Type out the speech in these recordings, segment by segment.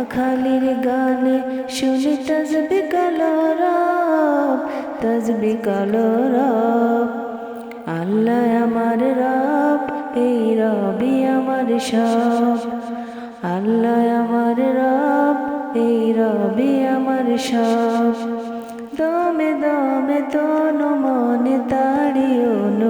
পাক পাখালির গানে শুনি তসবি কলরব তসবি কলরব আল্লাহ আমার রব, এই রবি আমার সব। আল্লাহ আমার রব, এই রবি আমার সব। দমে দমে তনু মনে তারি অনুভব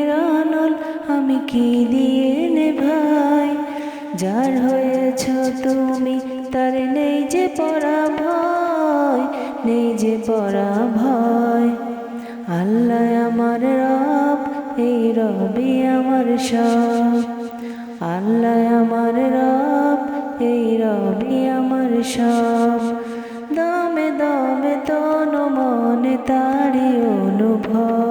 কি দিয়ে নে ভাই? যার হয়েছ তুমি, তার নেই যে পরা ভয়, নেই যে পরা ভয়। আল্লাহ আমার রব, এই রবি আমার সব। আল্লাহ আমার রব, এই রবি আমার সব। দমে দমে তনু মনে তারি অনুভব।